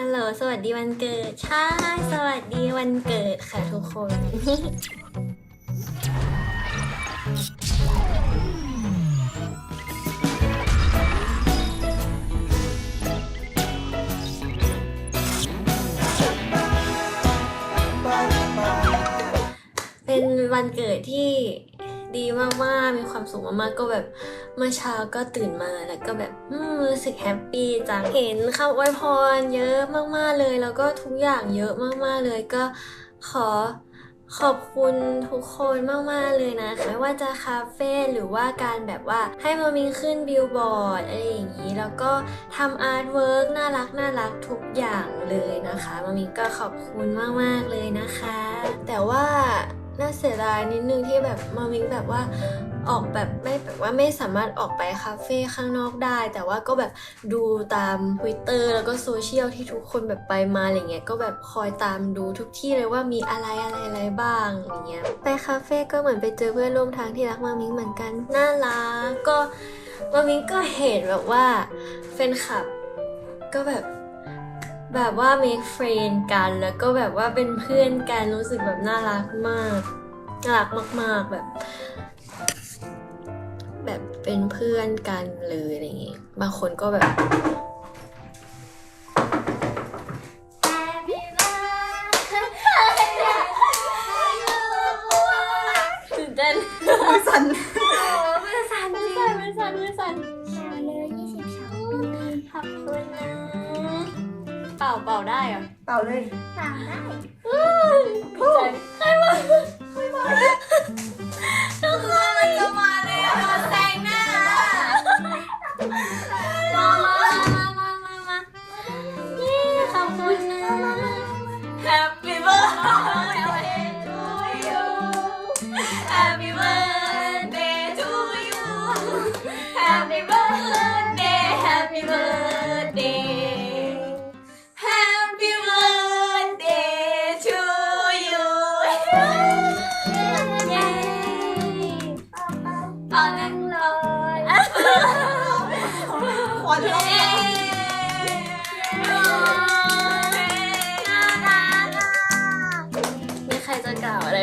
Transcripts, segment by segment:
ฮัลโหล สวัสดีวันเกิด ใช่ สวัสดีวันเกิดค่ะทุกคน เป็นวันเกิดที่ ดีมากๆ มีความสุขมากๆ ก็แบบเมื่อเช้าก็ตื่นมาแล้วก็แบบรู้สึกแฮปปี้จังเห็นคำอวยพรเยอะมากๆเลย แล้วก็ทุกอย่างเยอะมากๆเลยก็ขอขอบคุณทุกคนมาก ๆ เลยนะคะไม่ว่าจะคาเฟ่หรือว่าการแบบว่าให้มามิงขึ้นบิลบอร์ดอะไรอย่างนี้ แล้วก็ทำอาร์ตเวิร์กน่ารักน่ารักทุกอย่างเลยนะคะมามิงก็ขอบคุณมาก ๆ เลยนะคะ แต่ว่า น่าเสียดายนิดนึงที่แบบมามิงแบบว่าออกแบบไม่แบบว่าไม่สามารถออกไปคาเฟ่ข้างนอกได้ แต่ว่าก็แบบดูตาม Twitter แล้วก็โซเชียลที่ทุกคนแบบไปมาอะไรเงี้ยก็แบบคอยตามดูทุกที่เลยว่ามีอะไรอะไรอะไรบ้างอย่างเงี้ยไปคาเฟ่ก็เหมือนไปเจอเพื่อนร่วมทางที่รักมามิงเหมือนกันน่ารักก็มามิงก็เห็นแบบว่าแฟนคลับก็แบบ แบบว่า make friend กันแล้วก็แบบว่าเป็นเพื่อนกันรู้สึกแบบน่ารักมากน่ารักมาก ๆ แบบ แบบเป็นเพื่อนกันเลยอะไรอย่างงี้บางคนก็แบบ ตื่นเต้นมือสั่น ป่าเป่าได้เหรอเป่าเลยสามได้ใจใครมาใครมาทุกคน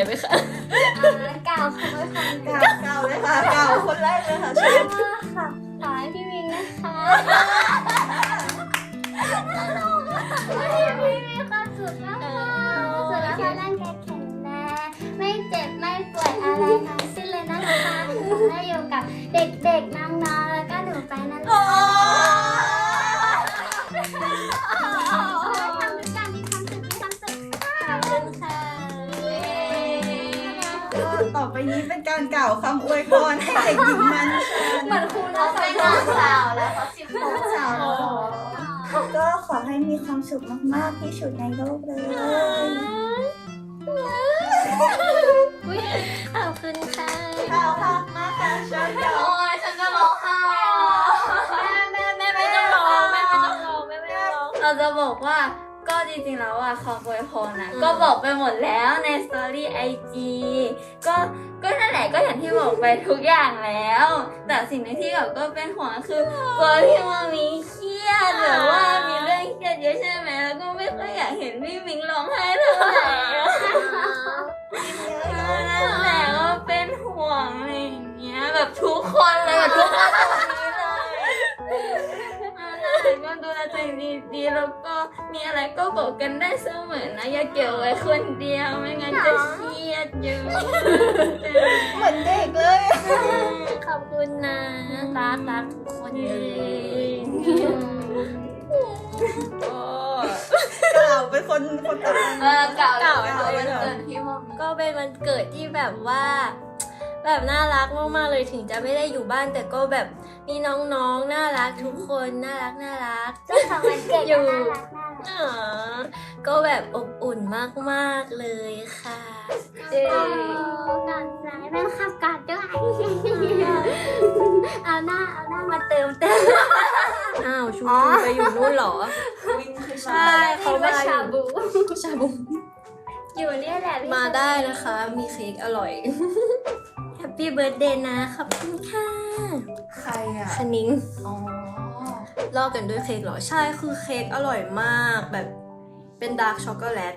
ไรไหมคะกล่าวคำไว้คำเก่าเก่าเลยค่ะเก่าคนแรกเลยค่ะเชิญค่ะขอให้พี่วิงนะคะให้พี่มีความสุขมากๆสุขภาพร่างกายแข็งแรงไม่เจ็บไม่ป่วยอะไรทั้งสิ้นเลยนะคะขอให้อยู่กับเด็กๆน้อ ต่อไปนี้เป็นการกล่าวคำอวยพรให้เด็กหญิงมันเชิญเหมือนครูเราไปนอนสาวแล้วเขาสิบโมงสาวก็ขอให้มีความสุขมากๆที่สุดในโลกเลยขอบคุณค่ะข่าวค่ะมาค่ะเชิญเก่าโอ้ยฉันจะร้องไห้อะแม่แม่แม่ไม่ต้องร้องแม่ไม่ต้องร้องแม่ไม่ต้องร้องเราจะบอกว่า ก็จริงๆแล้วอะคำอวยพรนะก็บอกไปหมดแล้วในสตอรี่ไอจีก็ก็นั่นแหละก็อย่างที่บอกไปทุกอย่างแล้ว แต่สิ่งหนึงที่แบบก็เป็นห่วงคือกลัวพี่มามีเครียดหรือว่ามีเรื่องเครียดเยอะใช่ไหมแล้วก็ไม่ค่อยอยากเห็นพี่มิงร้องไห้เท่าไหร่อะนั่นแหละก็เป็นห่วงอะไรอย่างเงี้ยแบบทุกคนเลยแบบทุก ก็ดูแลตัวเองดีๆแล้วก็มีอะไรก็บอกกันได้เสมอนะ อย่าเก็บไว้คนเดียวไม่งั้นจะเครียดอยู่เหมือนเด็กเลย ขอบคุณนะรักรักทุกคนเลยกล่าวเป็นคนคนตาเออเก่าเก่าเก่าวันเกิดพี่พอมก็เป็นวันเกิดที่แบบว่า แบบน่ารักมากๆเลยถึงจะไม่ได้อยู่บ้านแต่ก็แบบมีน้องๆน่ารักทุกคนน่ารักน่ารัก เจ้าของวันเกิดก็น่ารักน่ารักอ๋อก็แบบอบอุ่นมากๆเลยค่ะเจ๊โอ้ก่อนสายเป็นขับกัดด้วยเอาหน้าเอาหน้ามาเติมเต็มอ้าวชูชูไปอยู่นู่นเหรอวิ่งขึ้นใช่เขามาอชายู่บูชาบูอยู่เนี่ยแหละมาได้นะคะ มีเค้กอร่อยแฮ ปปี้เบิร์ดเดย์นะขอบคุณค่ะใครอะคณิงอ๋อลอกกันด้วยเค้กเหรอ ใช่คือเค้กอร่อยมากแบบเป็นดาร์กช็อกโกแลต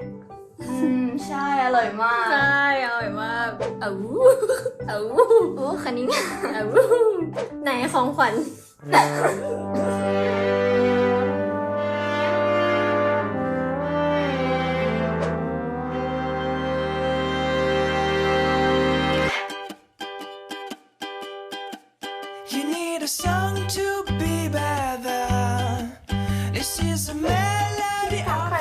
อืมใช่อร่อยมากใช่อร่อยมากเอาเอาโอ้คันนี้เอาไหนของขวัญ a song to be better. This is a melody of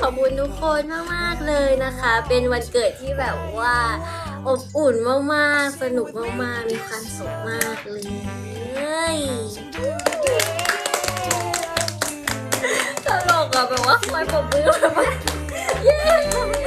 ขอบคุณทุกคนมาก ๆ เลยนะคะ เป็นวันเกิดที่แบบว่า อบอุ่นมาก ๆ สนุกมาก ๆ มีความสุขมากเลยตลกอะแบบว่าคอยปรบมือแบบว่าเย้